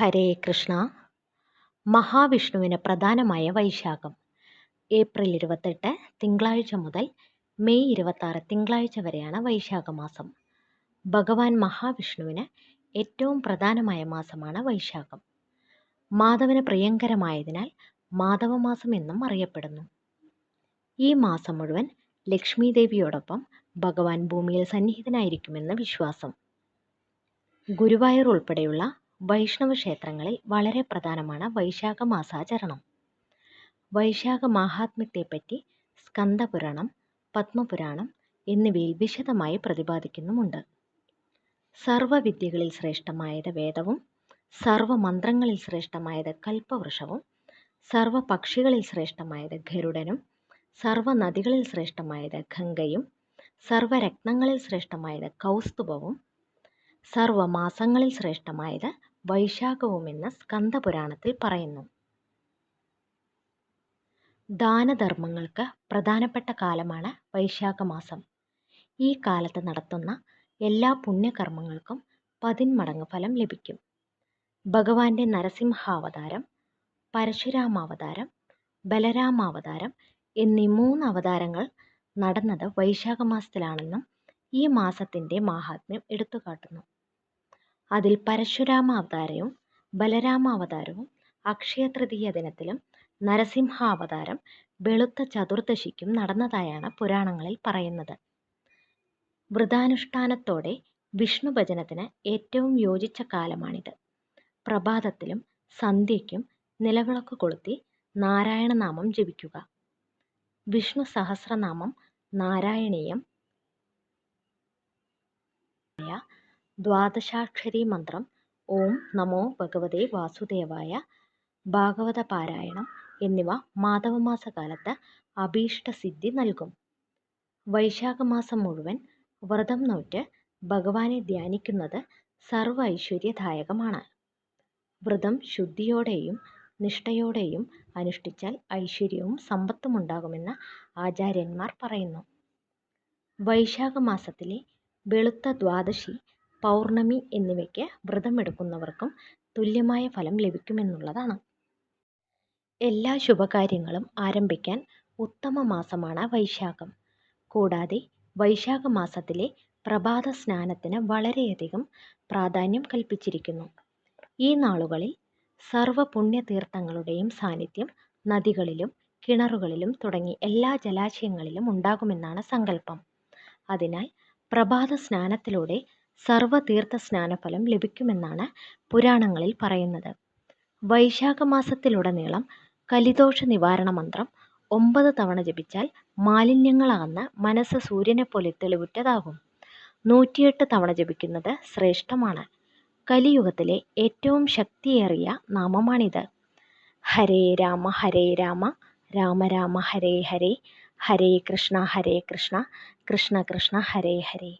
ഹരേ കൃഷ്ണ. മഹാവിഷ്ണുവിന് പ്രധാനമായ വൈശാഖം. ഏപ്രിൽ ഇരുപത്തെട്ട് തിങ്കളാഴ്ച മുതൽ മെയ് ഇരുപത്താറ് തിങ്കളാഴ്ച വരെയാണ് വൈശാഖ മാസം ഭഗവാൻ മഹാവിഷ്ണുവിന് ഏറ്റവും പ്രധാനമായ മാസമാണ് വൈശാഖം. മാധവന് പ്രിയങ്കരമായതിനാൽ മാധവമാസം എന്നും അറിയപ്പെടുന്നു. ഈ മാസം മുഴുവൻ ലക്ഷ്മി ദേവിയോടൊപ്പം ഭഗവാൻ ഭൂമിയിൽ സന്നിഹിതനായിരിക്കുമെന്ന് വിശ്വാസം. ഗുരുവായൂർ ഉൾപ്പെടെയുള്ള വൈഷ്ണവ ക്ഷേത്രങ്ങളിൽ വളരെ പ്രധാനമാണ് വൈശാഖ മാസാചരണം. വൈശാഖ മാഹാത്മ്യത്തെപ്പറ്റി സ്കന്ദപുരാണം പത്മപുരാണം എന്നിവയിൽ വിശദമായി പ്രതിപാദിക്കുന്നുമുണ്ട്. സർവവിദ്യകളിൽ ശ്രേഷ്ഠമായത് വേദവും സർവമന്ത്രങ്ങളിൽ ശ്രേഷ്ഠമായത് കൽപ്പവൃഷവും സർവപക്ഷികളിൽ ശ്രേഷ്ഠമായത് ഗരുഡനും സർവനദികളിൽ ശ്രേഷ്ഠമായത് ഗംഗയും സർവരത്നങ്ങളിൽ ശ്രേഷ്ഠമായത് കൗസ്തുഭവും സർവമാസങ്ങളിൽ ശ്രേഷ്ഠമായത് വൈശാഖവുമെന്ന് സ്കന്ദപുരാണത്തിൽ പറയുന്നു. ദാനധർമ്മങ്ങൾക്ക് പ്രധാനപ്പെട്ട കാലമാണ് വൈശാഖ മാസം ഈ കാലത്ത് നടത്തുന്ന എല്ലാ പുണ്യകർമ്മങ്ങൾക്കും പതിന്മടങ്ങ് ഫലം ലഭിക്കും. ഭഗവാന്റെ നരസിംഹാവതാരം പരശുരാമാവതാരം ബലരാമാവതാരം എന്നീ മൂന്ന് അവതാരങ്ങൾ നടന്നത് വൈശാഖ മാസത്തിലാണെന്നും ഈ മാസത്തിന്റെ മാഹാത്മ്യം എടുത്തുകാട്ടുന്നു. അതിൽ പരശുരാമ അവതാരവും ബലരാമ അവതാരവും ബലരാമാവതാരവും അക്ഷയതൃതീയ ദിനത്തിലും നരസിംഹാവതാരം വെളുത്ത ചതുർദശിക്കും നടന്നതായാണ് പുരാണങ്ങളിൽ പറയുന്നത്. വ്രതാനുഷ്ഠാനത്തോടെ വിഷ്ണു ഭജനത്തിന് ഏറ്റവും യോജിച്ച കാലമാണിത്. പ്രഭാതത്തിലും സന്ധ്യയ്ക്കും നിലവിളക്ക് കൊളുത്തി നാരായണനാമം ജപിക്കുക. വിഷ്ണു സഹസ്രനാമം നാരായണീയം. ദ്വാദശാക്ഷരി മന്ത്രം ഓം നമോ ഭഗവതേ വാസുദേവായ ഭാഗവത പാരായണം എന്നിവ മാധവമാസകാലത്ത് അഭീഷ്ടസിദ്ധി നൽകും. വൈശാഖമാസം മുഴുവൻ വ്രതം നോറ്റ് ഭഗവാനെ ധ്യാനിക്കുന്നത് സർവ ഐശ്വര്യദായകമാണ് വ്രതം ശുദ്ധിയോടെയും നിഷ്ഠയോടെയും അനുഷ്ഠിച്ചാൽ ഐശ്വര്യവും സമ്പത്തും ഉണ്ടാകുമെന്ന് ആചാര്യന്മാർ പറയുന്നു. വൈശാഖ മാസത്തിലെ വെളുത്ത ദ്വാദശി പൗർണമി എന്നിവയ്ക്ക് വ്രതമെടുക്കുന്നവർക്കും തുല്യമായ ഫലം ലഭിക്കുമെന്നുള്ളതാണ്. എല്ലാ ശുഭകാര്യങ്ങളും ആരംഭിക്കാൻ ഉത്തമ മാസമാണ് വൈശാഖം. കൂടാതെ വൈശാഖ മാസത്തിലെ പ്രഭാത സ്നാനത്തിന് വളരെയധികം പ്രാധാന്യം കൽപ്പിച്ചിരിക്കുന്നു. ഈ നാളുകളിൽ സർവ പുണ്യതീർത്ഥങ്ങളുടെയും സാന്നിധ്യം നദികളിലും കിണറുകളിലും തുടങ്ങി എല്ലാ ജലാശയങ്ങളിലും ഉണ്ടാകുമെന്നാണ് സങ്കല്പം. അതിനാൽ പ്രഭാത സ്നാനത്തിലൂടെ സർവതീർത്ഥ സ്നാനഫലം ലഭിക്കുമെന്നാണ് പുരാണങ്ങളിൽ പറയുന്നത്. വൈശാഖ മാസത്തിലുടനീളം കലിദോഷ നിവാരണ മന്ത്രം ഒമ്പത് തവണ ജപിച്ചാൽ മാലിന്യങ്ങളാകുന്ന മനസ്സ് സൂര്യനെപ്പോലെ തെളിവുറ്റതാകും. നൂറ്റിയെട്ട് തവണ ജപിക്കുന്നത് ശ്രേഷ്ഠമാണ്. കലിയുഗത്തിലെ ഏറ്റവും ശക്തിയേറിയ നാമമാണിത്. ഹരേ രാമ ഹരേ രാമ രാമ രാമ ഹരേ ഹരേ ഹരേ കൃഷ്ണ ഹരേ കൃഷ്ണ കൃഷ്ണ കൃഷ്ണ ഹരേ ഹരേ.